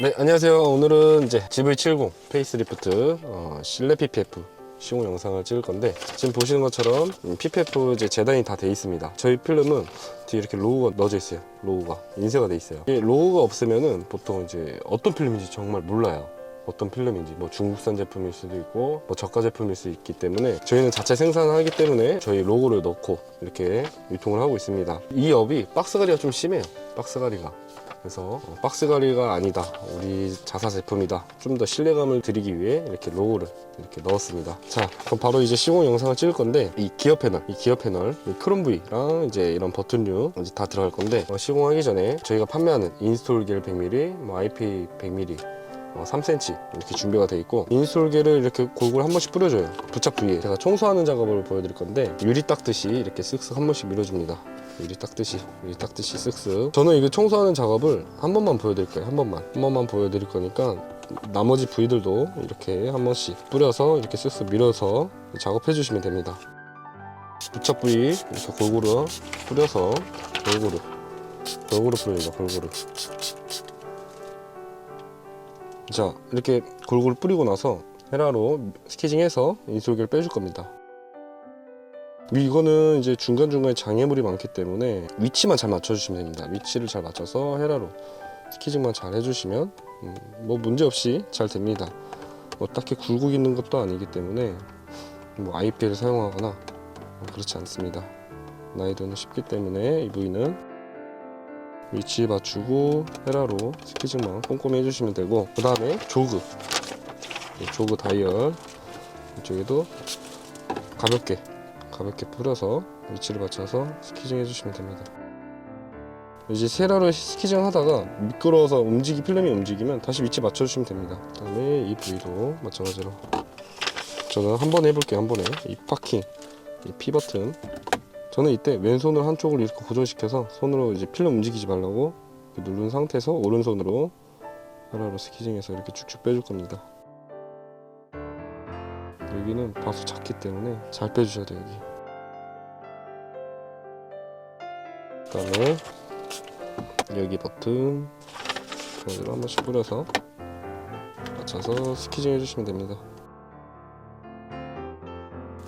네, 안녕하세요. 오늘은 이제 GV70 페이스리프트 어, 실내 PPF 시공 영상을 찍을 건데 지금 보시는 것처럼 음, PPF 이제 재단이 다 돼 있습니다. 저희 필름은 뒤에 이렇게 로고가 넣어져 있어요. 로고가 인쇄가 돼 있어요. 이 로고가 없으면은 보통 이제 어떤 필름인지 정말 몰라요. 어떤 필름인지 뭐 중국산 제품일 수도 있고 뭐 저가 제품일 수 있기 때문에 저희는 자체 생산하기 때문에 저희 로고를 넣고 이렇게 유통을 하고 있습니다. 이 업이 박스가리가 좀 심해요. 박스가리가. 그래서 어, 박스 가리가 아니다. 우리 자사 제품이다. 좀 더 신뢰감을 드리기 위해 이렇게 로고를 이렇게 넣었습니다. 자, 그럼 바로 이제 시공 영상을 찍을 건데 이 기어 패널, 이 기어 패널, 이 크롬 V랑 이제 이런 버튼류 이제 다 들어갈 건데 어, 시공하기 전에 저희가 판매하는 인스톨 겔 100mm, 뭐 IP 100mm 어, 3cm 이렇게 준비가 돼 있고 인솔계를 이렇게 골고루 한 번씩 뿌려줘요 부착 부위에 제가 청소하는 작업을 보여드릴 건데 유리 닦듯이 이렇게 쓱쓱 한 번씩 밀어줍니다 유리 닦듯이 유리 닦듯이 쓱쓱. 저는 이거 청소하는 작업을 한 번만 보여드릴 거예요 한 번만. 한 번만 보여드릴 거니까 나머지 부위들도 이렇게 한 번씩 뿌려서 이렇게 쓱쓱 밀어서 작업해 주시면 됩니다. 부착 부위 이렇게 골고루 뿌려서 골고루 골고루 뿌립니다 골고루. 자 이렇게 골고루 뿌리고 나서 헤라로 스케징해서 인솔기를 빼줄 겁니다 이거는 이제 중간중간에 장애물이 많기 때문에 위치만 잘 맞춰주시면 됩니다. 위치를 잘 맞춰서 헤라로 스케징만 잘 해주시면 음, 뭐 문제없이 잘 됩니다. 뭐 딱히 굴곡 있는 것도 아니기 때문에 뭐 IP를 사용하거나 뭐 그렇지 않습니다. 난이도는 쉽기 때문에 이 부위는 위치 맞추고 헤라로 스키징만 꼼꼼히 해주시면 되고 그 다음에 조그. 이 조그 다이얼. 이쪽에도 가볍게 가볍게 뿌려서 위치를 맞춰서 스키징 해주시면 됩니다 이제 세라로 스키징 하다가 미끄러워서 움직이 필름이 움직이면 다시 위치 맞춰주시면 됩니다 그 다음에 이 부위도 마찬가지로 저는 한 번에 해볼게요 한 번에 이 파킹 이 P 버튼 저는 이때 왼손으로 한쪽을 이렇게 고정시켜서 손으로 이제 필름 움직이지 말라고 누른 상태에서 오른손으로 하나로 스키징해서 이렇게 쭉쭉 빼줄 겁니다. 여기는 바수 작기 때문에 잘 빼주셔야 돼요 여기. 그다음에 여기 버튼 그대로 한 번씩 뿌려서 맞춰서 스키징 해주시면 됩니다.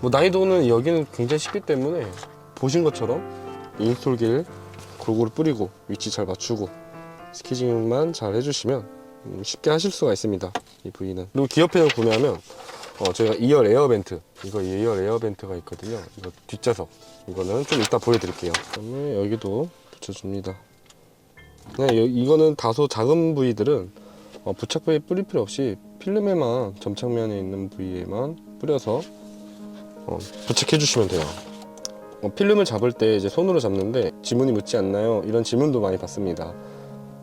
뭐 난이도는 여기는 굉장히 쉽기 때문에 보신 것처럼 인솔길 골고루 뿌리고 위치 잘 맞추고 스키징만 잘 해주시면 음, 쉽게 하실 수가 있습니다 이 부위는 그리고 기어 패널 구매하면 어, 저희가 2열 에어벤트. 이거 2열 에어벤트가 있거든요. 이거 뒷좌석. 이거는 좀 이따 보여드릴게요. 그다음에 여기도 붙여줍니다. 네, 여- 이거는 다소 작은 부위들은 어, 부착 부위 뿌릴 필요 없이 필름에만 점착면에 있는 부위에만 뿌려서 어, 부착해 주시면 돼요. 어, 필름을 잡을 때 이제 손으로 잡는데 지문이 묻지 않나요? 이런 질문도 많이 받습니다.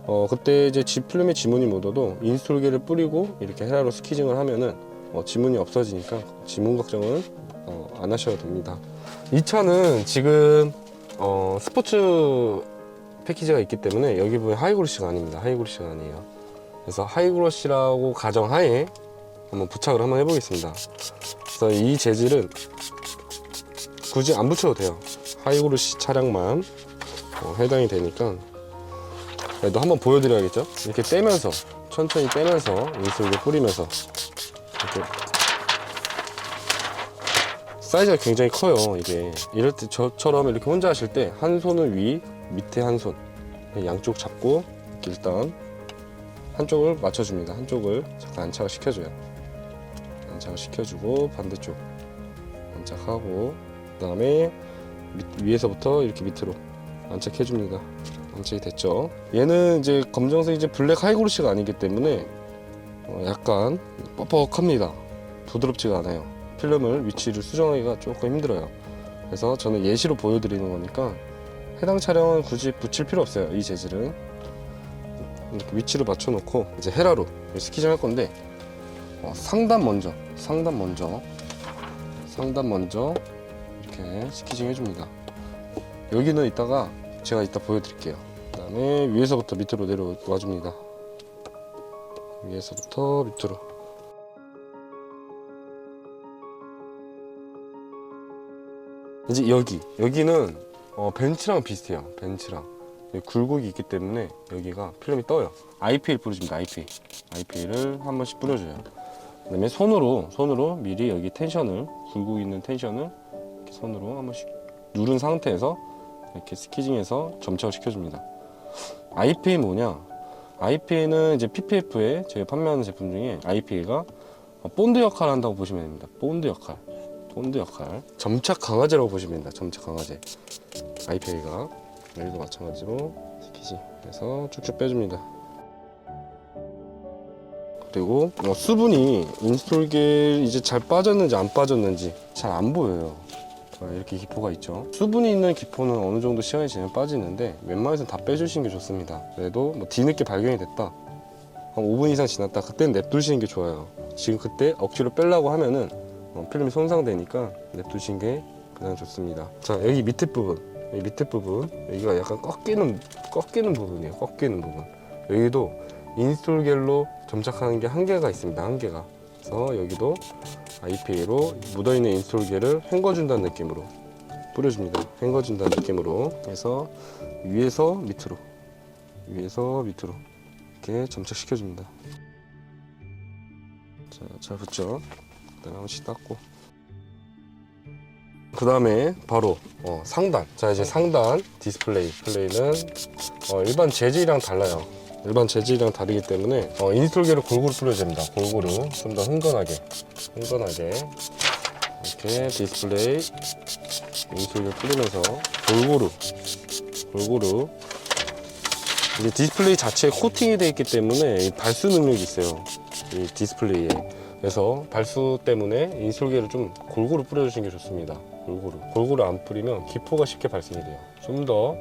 어, 그때 이제 지 필름에 지문이 묻어도 인솔계를 뿌리고 이렇게 헤라로 스키징을 하면은 어, 지문이 없어지니까 지문 걱정은 어, 안 하셔도 됩니다. 이 차는 지금 어, 스포츠 패키지가 있기 때문에 여기 보면 하이그로시가 아닙니다. 하이그로시가 아니에요. 그래서 하이그로시라고 가정하에 한번 부착을 한번 해보겠습니다. 그래서 이 재질은 굳이 안 붙여도 돼요. 하이그로시 차량만 어, 해당이 되니까 그래도 한번 보여드려야겠죠? 이렇게 떼면서 천천히 떼면서 인솔을 뿌리면서 사이즈가 굉장히 커요 이게. 이럴 때 저처럼 이렇게 혼자 하실 때 한 손을 위 밑에 한 손. 양쪽 잡고 일단 한쪽을 맞춰줍니다. 한쪽을 잠깐 안착을 시켜줘요. 안착을 시켜주고 반대쪽 안착하고 그 다음에 위에서부터 이렇게 밑으로 안착해 줍니다. 안착이 됐죠? 얘는 이제 검정색 이제 블랙 하이그로시가 아니기 때문에 어, 약간 뻑뻑합니다 부드럽지가 않아요 필름을 위치를 수정하기가 조금 힘들어요 그래서 저는 예시로 보여드리는 거니까 해당 차량은 굳이 붙일 필요 없어요 이 재질은 이렇게 위치를 맞춰 놓고 이제 헤라로 스키징 할 건데 어, 상단 먼저 상단 먼저 상단 먼저 이렇게 스키징 해줍니다. 여기는 이따가 제가 이따 보여드릴게요. 그 다음에 위에서부터 밑으로 내려와 줍니다. 위에서부터 밑으로. 이제 여기, 여기는 어, 벤츠랑 비슷해요. 여기 굴곡이 있기 때문에 여기가 필름이 떠요. IPL 뿌려줍니다. IPL. IPL을 한 번씩 뿌려줘요. 그 다음에 손으로 손으로 미리 여기 텐션을 굴곡 있는 텐션을 손으로 한 번씩 누른 상태에서 이렇게 스키징해서 점착을 시켜줍니다. IPA 뭐냐? IPA는 이제 PPF에 저희 판매하는 제품 중에 IPA가 본드 역할을 한다고 보시면 됩니다. 본드 역할. 본드 역할. 점착 강화제라고 보시면 됩니다. 점착 강화제. IPA가 여기도 마찬가지로 스키징해서 쭉쭉 빼줍니다. 그리고 어, 수분이 인스톨겔 이제 잘 빠졌는지 안 빠졌는지 잘 안 보여요. 어, 이렇게 기포가 있죠. 수분이 있는 기포는 어느 정도 시간이 지나면 빠지는데 웬만해서는 다 빼주시는 게 좋습니다. 그래도 뭐 뒤늦게 발견이 됐다. 한 5분 이상 지났다. 그때는 냅두시는 게 좋아요. 지금 그때 억지로 빼려고 하면은 어, 필름이 손상되니까 냅두시는 게 가장 좋습니다. 자 여기 밑에 부분, 여기 밑에 부분 여기가 약간 꺾이는 꺾이는 부분이에요. 꺾이는 부분. 여기도 인스톨겔로 점착하는 게 한계가 있습니다. 한계가. 그래서 여기도 IPA로 묻어있는 인스톨겔을 헹궈준다는 느낌으로 뿌려줍니다. 헹궈준다는 느낌으로 해서 위에서 밑으로 위에서 밑으로 이렇게 점착시켜줍니다. 자, 잘 붙죠? 그 다음에 한 번씩 닦고 그 다음에 바로 어, 상단 자 이제 상단 디스플레이 디스플레이는 어, 일반 재질이랑 달라요 일반 재질이랑 다르기 때문에 어, 인스톨계를 골고루 됩니다. 골고루. 좀 더 흥건하게. 흥건하게. 이렇게 디스플레이 인스톨계 뿌리면서 골고루. 골고루. 이제 디스플레이 자체에 코팅이 되어 있기 때문에 이 발수 능력이 있어요. 이 디스플레이에. 그래서 발수 때문에 인솔계를 좀 골고루 뿌려주시는 게 좋습니다. 골고루. 골고루 안 뿌리면 기포가 쉽게 발생이 돼요. 좀 더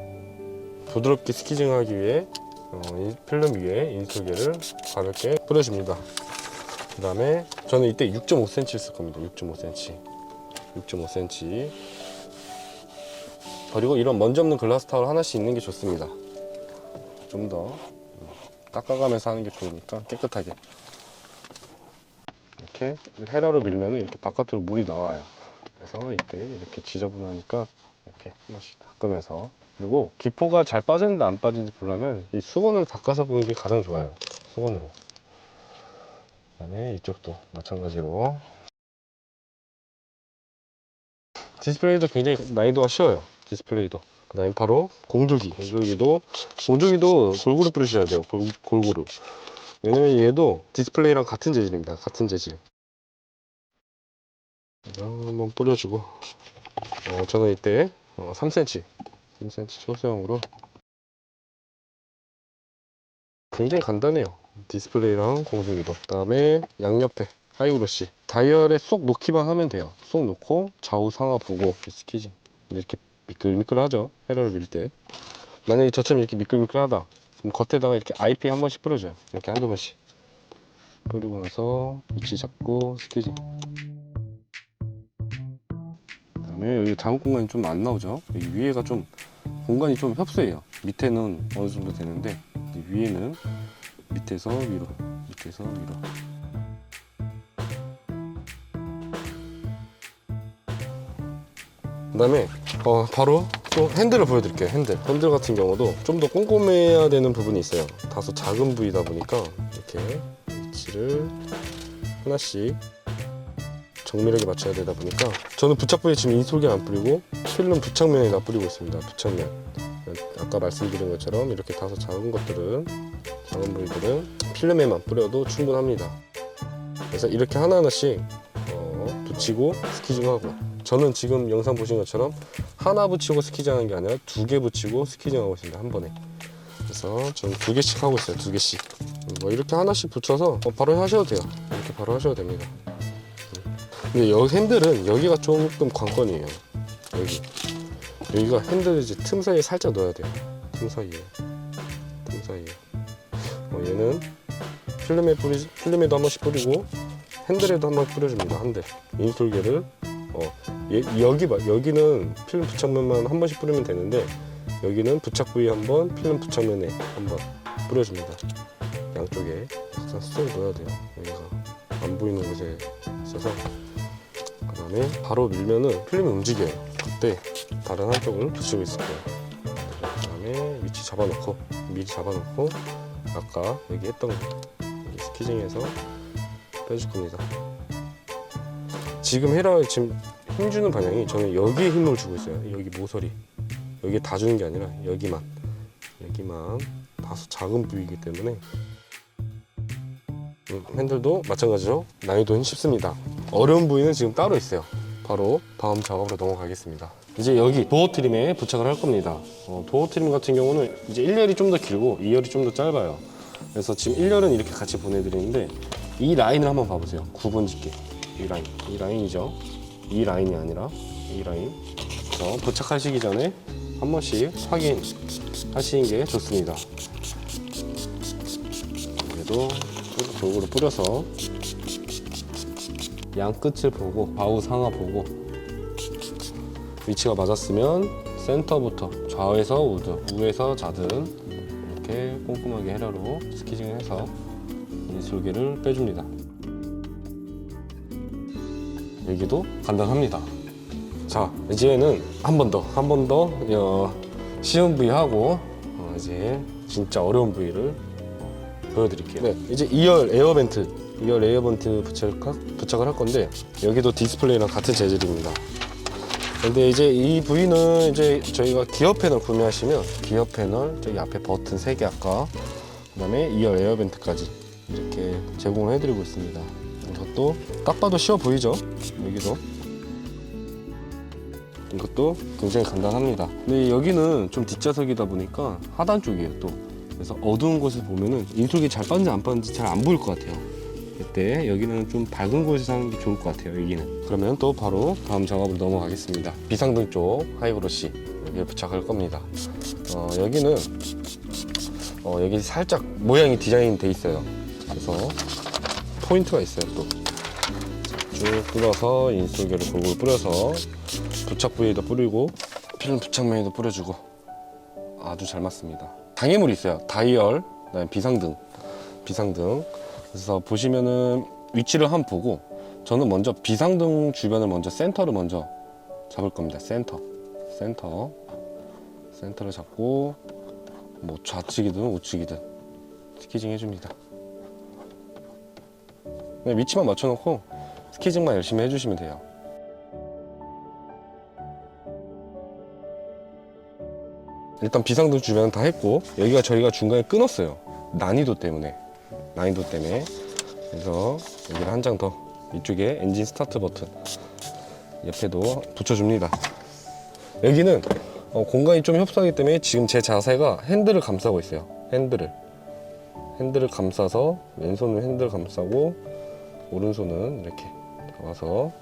부드럽게 스키징하기 위해 어, 이 필름 위에 인솔계를 가볍게 뿌려줍니다. 그 다음에 저는 이때 6.5cm 쓸 겁니다. 6.5cm. 6.5cm. 그리고 이런 먼지 없는 글라스 타월 하나씩 있는 게 좋습니다. 좀 더 닦아가면서 하는 게 좋으니까 깨끗하게. 이렇게 헤라로 밀면 이렇게 바깥으로 물이 나와요. 그래서 이때 이렇게 지저분하니까 이렇게 한 번씩 닦으면서 그리고 기포가 잘 빠지는지 안 빠지는지 보려면 이 수건을 닦아서 보는 게 가장 좋아요. 수건으로. 그 다음에 이쪽도 마찬가지로 디스플레이도 굉장히 난이도가 쉬워요. 디스플레이도. 그 다음에 바로 공조기. 공조기도 공조기도 골고루 뿌리셔야 돼요. 골, 골고루. 왜냐면 얘도 디스플레이랑 같은 재질입니다. 같은 재질. 한번 뿌려주고, 어, 저는 이때 어, 3cm, 3cm 소수형으로 굉장히 간단해요. 디스플레이랑 공중기도. 그 다음에 양옆에 하이브러시. 다이얼에 쏙 놓기만 하면 돼요. 쏙 놓고 좌우 상하 보고 스키징. 이렇게 미끌미끌하죠. 헤러를 밀 때. 만약에 저처럼 이렇게 미끌미끌하다. 그럼 겉에다가 이렇게 IP 한 번씩 뿌려줘요. 이렇게 한두 번씩. 뿌리고 나서 위치 잡고 스키징. 그다음에 여기 작업 공간이 좀 안 나오죠. 여기 위에가 좀 공간이 좀 협소해요. 밑에는 어느 정도 되는데 위에는 밑에서 위로, 밑에서 위로. 그다음에 어, 바로 또 핸들을 보여드릴게요. 핸들. 핸들 같은 경우도 좀 더 꼼꼼해야 되는 부분이 있어요. 다소 작은 부위다 보니까 이렇게 위치를 하나씩 정밀하게 맞춰야 되다 보니까 저는 부착 부위에 지금 인솔기 안 뿌리고 필름 부착면에다 뿌리고 있습니다. 부착면. 아까 말씀드린 것처럼 이렇게 다소 작은 것들은 작은 부위들은 필름에만 뿌려도 충분합니다. 그래서 이렇게 하나하나씩 어, 붙이고 스키징하고 저는 지금 영상 보신 것처럼 하나 붙이고 스키징하는 게 아니라 두 개 붙이고 스키징하고 있습니다. 한 번에. 그래서 저는 두 개씩 하고 있어요. 두 개씩. 뭐 이렇게 하나씩 붙여서 어, 바로 하셔도 돼요. 이렇게 바로 하셔도 됩니다. 근데 여기 핸들은 여기가 조금 관건이에요. 여기 여기가 핸들 이제 틈 사이에 살짝 넣어야 돼요. 틈 사이에 틈 사이에. 어, 얘는 필름에 뿌리 필름에도 한 번씩 뿌리고 핸들에도 한 번 뿌려줍니다. 한 대. 인솔계를 어 얘, 여기 봐 여기는 필름 부착면만 한 번씩 뿌리면 되는데 여기는 부착 부위 한 번, 필름 부착면에 한 번 뿌려줍니다. 양쪽에 쏙 넣어야 돼요. 여기가 안 보이는 곳에 있어서 그 다음에 바로 밀면은 필름이 움직여요. 그때 다른 한쪽을 붙이고 있을 거예요. 그 다음에 그다음에 위치 잡아놓고 미리 잡아놓고 아까 여기 했던 거 여기 스키징에서 빼줄 겁니다. 지금 헤라 지금 힘 주는 방향이 저는 여기에 힘을 주고 있어요. 여기 모서리 여기 다 주는 게 아니라 여기만 여기만 다소 작은 부위이기 때문에 음, 핸들도 마찬가지로 난이도는 쉽습니다. 어려운 부위는 지금 따로 있어요. 바로 다음 작업으로 넘어가겠습니다. 이제 여기 도어 트림에 부착을 할 겁니다. 어, 도어 트림 같은 경우는 이제 1열이 좀 더 길고 2열이 좀 더 짧아요. 그래서 지금 1열은 이렇게 같이 보내드리는데 이 라인을 한번 봐보세요. 9번 집게. 이 라인. 이 라인이죠. 이 라인이 아니라 이 라인. 그래서 부착하시기 전에 한 번씩 확인하시는 게 좋습니다. 그래도 골고루 뿌려서 양 끝을 보고 좌우 상하 보고 위치가 맞았으면 센터부터 좌에서 우드, 우에서 좌든 이렇게 꼼꼼하게 헤라로 스키징을 해서 인술기를 빼줍니다. 여기도 간단합니다. 자, 이제는 한 번 더, 한 번더 어, 쉬운 부위 하고 어, 이제 진짜 어려운 부위를 보여드릴게요. 네, 이제 2열 에어벤트, 2열 에어벤트 부착, 부착을 할 건데 여기도 디스플레이랑 같은 재질입니다. 근데 이제 이 부위는 이제 저희가 기어 패널 구매하시면 기어 패널 저기 앞에 버튼 3개 아까 그다음에 2열 에어벤트까지 이렇게 제공을 해드리고 있습니다. 이것도 딱 봐도 쉬워 보이죠? 여기도 이것도 굉장히 간단합니다. 근데 여기는 좀 뒷좌석이다 보니까 하단 쪽이에요 또. 그래서 어두운 곳을 보면은 인솔기 잘 빠진지 안 빠진지 잘 안 보일 것 같아요. 그때 여기는 좀 밝은 곳에서 하는 게 좋을 것 같아요. 여기는. 그러면 또 바로 다음 작업으로 넘어가겠습니다. 비상등 쪽 하이브러시 여기에 부착할 겁니다. 어, 여기는 어, 여기 살짝 모양이 디자인 돼 있어요. 그래서 포인트가 있어요 또. 쭉 뿌려서 인솔기를 골고루 뿌려서 부착 부위에도 뿌리고 필름 부착면에도 뿌려주고 아주 잘 맞습니다. 장애물이 있어요. 다이얼, 비상등, 비상등. 그래서 보시면은 위치를 한번 보고 저는 먼저 비상등 주변을 먼저 센터를 먼저 잡을 겁니다. 센터, 센터, 센터를 잡고 뭐 좌측이든 우측이든 스키징 해줍니다. 위치만 맞춰놓고 스키징만 열심히 해주시면 돼요. 일단 비상등 주변은 다 했고 여기가 저희가 중간에 끊었어요. 난이도 때문에. 난이도 때문에. 그래서 여기를 한 장 더 이쪽에 엔진 스타트 버튼 옆에도 붙여줍니다. 여기는 어, 공간이 좀 협소하기 때문에 지금 제 자세가 핸들을 감싸고 있어요. 핸들을. 핸들을 감싸서 왼손은 핸들 감싸고 오른손은 이렇게 잡아서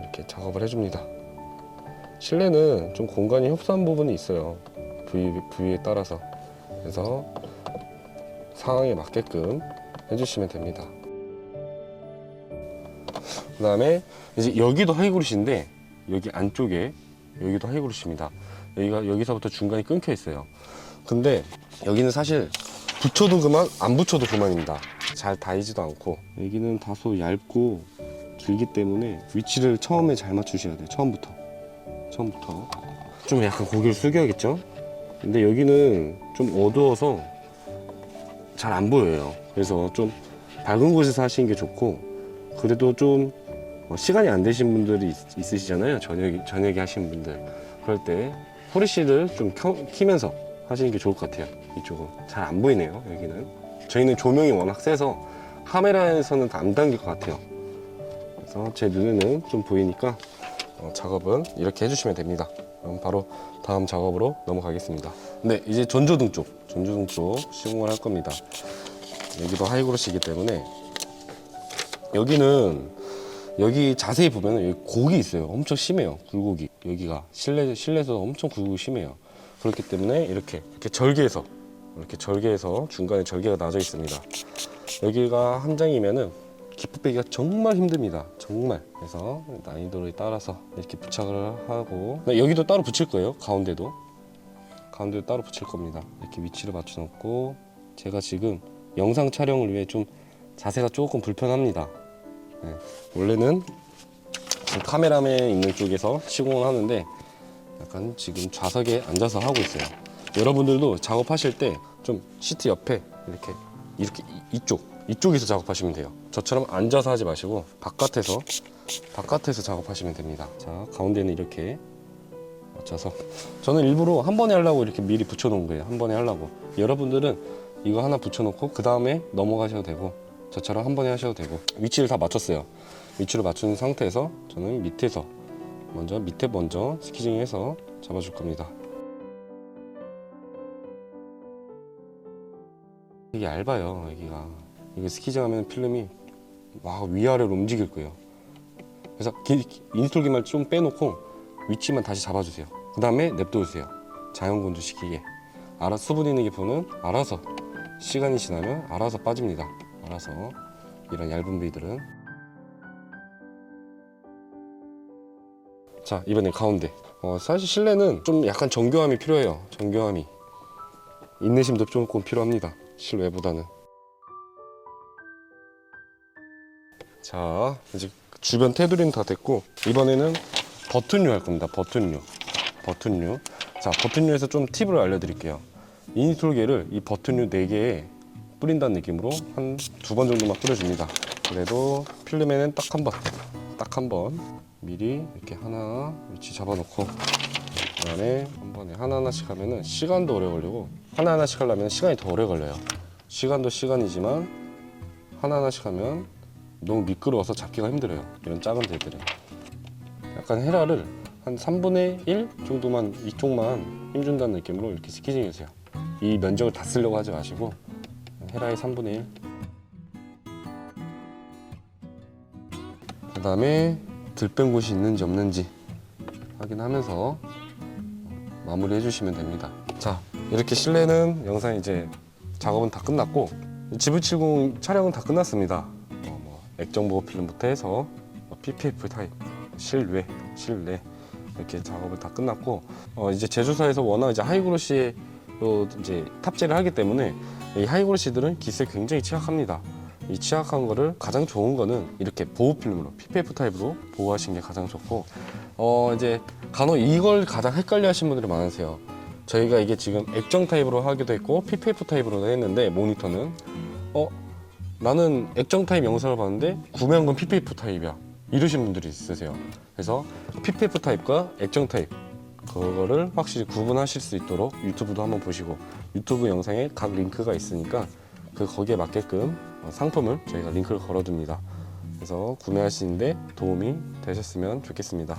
이렇게 작업을 해줍니다 실내는 좀 공간이 협소한 부분이 있어요. 부위, 부위에 따라서. 그래서 상황에 맞게끔 해주시면 됩니다. 그 다음에 이제 여기도 하이그루시인데 여기 안쪽에 여기도 하이그루시입니다. 여기가 여기서부터 중간이 끊겨 있어요. 근데 여기는 사실 붙여도 그만 안 붙여도 그만입니다. 잘 닿이지도 않고 여기는 다소 얇고 길기 때문에 위치를 처음에 잘 맞추셔야 돼요. 처음부터. 처음부터 좀 약간 고개를 숙여야겠죠? 근데 여기는 좀 어두워서 잘 안 보여요. 그래서 좀 밝은 곳에서 하시는 게 좋고 그래도 좀 어, 시간이 안 되신 분들이 있, 있으시잖아요. 저녁 저녁에 하시는 분들 그럴 때 후레쉬를 좀 켜, 키면서 하시는 게 좋을 것 같아요. 이쪽은 잘 안 보이네요. 여기는 저희는 조명이 워낙 세서 카메라에서는 다안 담길 것 같아요. 그래서 제 눈에는 좀 보이니까 어, 작업은 이렇게 해주시면 됩니다. 그럼 바로 다음 작업으로 넘어가겠습니다. 네, 이제 전조등 쪽, 전조등 쪽 시공을 할 겁니다. 여기도 하이그로시이기 때문에 여기는 여기 자세히 보면 여기 곡이 있어요. 엄청 심해요. 굴곡이 여기가 실내 실내에서 엄청 굴곡이 심해요. 그렇기 때문에 이렇게 이렇게 절개해서 이렇게 절개해서 중간에 절개가 나져 있습니다. 여기가 한 장이면은 기포 빼기가 정말 힘듭니다. 정말. 그래서 난이도에 따라서 이렇게 부착을 하고 네, 여기도 따로 붙일 거예요. 가운데도 가운데도 따로 붙일 겁니다. 이렇게 위치를 맞춰 놓고 제가 지금 영상 촬영을 위해 좀 자세가 조금 불편합니다. 네. 원래는 카메라맨 있는 쪽에서 시공을 하는데 약간 지금 좌석에 앉아서 하고 있어요. 여러분들도 작업하실 때 좀 시트 옆에 이렇게 이렇게 이- 이쪽 이쪽에서 작업하시면 돼요. 저처럼 앉아서 하지 마시고 바깥에서 바깥에서 작업하시면 됩니다. 자 가운데는 이렇게 맞춰서 저는 일부러 한 번에 하려고 이렇게 미리 붙여놓은 거예요. 한 번에 하려고. 여러분들은 이거 하나 붙여놓고 그 다음에 넘어가셔도 되고 저처럼 한 번에 하셔도 되고 위치를 다 맞췄어요. 위치를 맞춘 상태에서 저는 밑에서 먼저 밑에 먼저 스키징해서 잡아줄 겁니다. 이게 얇아요 여기가 이게 스키징하면 필름이 막 위아래로 움직일 거예요. 그래서 인솔기만 좀 빼놓고 위치만 다시 잡아주세요. 그 다음에 냅둬주세요. 자연 건조 시키게. 알아 수분 있는 기포는 알아서 시간이 지나면 알아서 빠집니다. 알아서 이런 얇은 부위들은 자 이번엔 가운데. 어, 사실 실내는 좀 약간 정교함이 필요해요. 정교함이 인내심도 조금 필요합니다. 실외보다는. 자 이제 주변 테두리는 다 됐고 이번에는 버튼류 할 겁니다. 버튼류. 버튼류. 자, 버튼류에서 좀 팁을 알려드릴게요. 인솔계를 이 버튼류 4개에 뿌린다는 느낌으로 한 두 번 정도만 뿌려줍니다. 그래도 필름에는 딱 한 번, 딱 한 번 미리 이렇게 하나 위치 잡아놓고 그 다음에 한 번에 하나하나씩 하면은 시간도 오래 걸리고 하나하나씩 하려면 시간이 더 오래 걸려요. 시간도 시간이지만 하나하나씩 하면 너무 미끄러워서 잡기가 힘들어요. 이런 작은 데들은. 약간 헤라를 한 3분의 1 정도만 이쪽만 힘준다는 느낌으로 이렇게 스키징 해주세요. 이 면적을 다 쓰려고 하지 마시고 헤라의 3분의 1. 그 다음에 들뺀 곳이 있는지 없는지 확인하면서 마무리 해주시면 됩니다. 자, 이렇게 실내는 영상 이제 작업은 다 끝났고 지브칠공 촬영은 다 끝났습니다. 어, 뭐 액정 보호 필름부터 해서 뭐 PPF 타입, 실외, 실내 이렇게 작업을 다 끝났고 어, 이제 제조사에서 워낙 이제 하이그로시로 이제 탑재를 하기 때문에 이 하이그로시들은 기스에 굉장히 취약합니다. 이 취약한 거를 가장 좋은 거는 이렇게 보호 필름으로 PPF 타입으로 보호하시는 게 가장 좋고 어 이제 간혹 이걸 가장 헷갈려 하시는 분들이 많으세요. 저희가 이게 지금 액정 타입으로 하기도 했고 PPF 타입으로 했는데 모니터는 어 나는 액정 타입 영상을 봤는데 구매한 건 PPF 타입이야 이러시는 분들이 있으세요. 그래서 PPF 타입과 액정 타입 그거를 확실히 구분하실 수 있도록 유튜브도 한번 보시고 유튜브 영상에 각 링크가 있으니까 그 거기에 맞게끔 어, 상품을 저희가 링크를 걸어둡니다. 그래서 구매하시는데 도움이 되셨으면 좋겠습니다.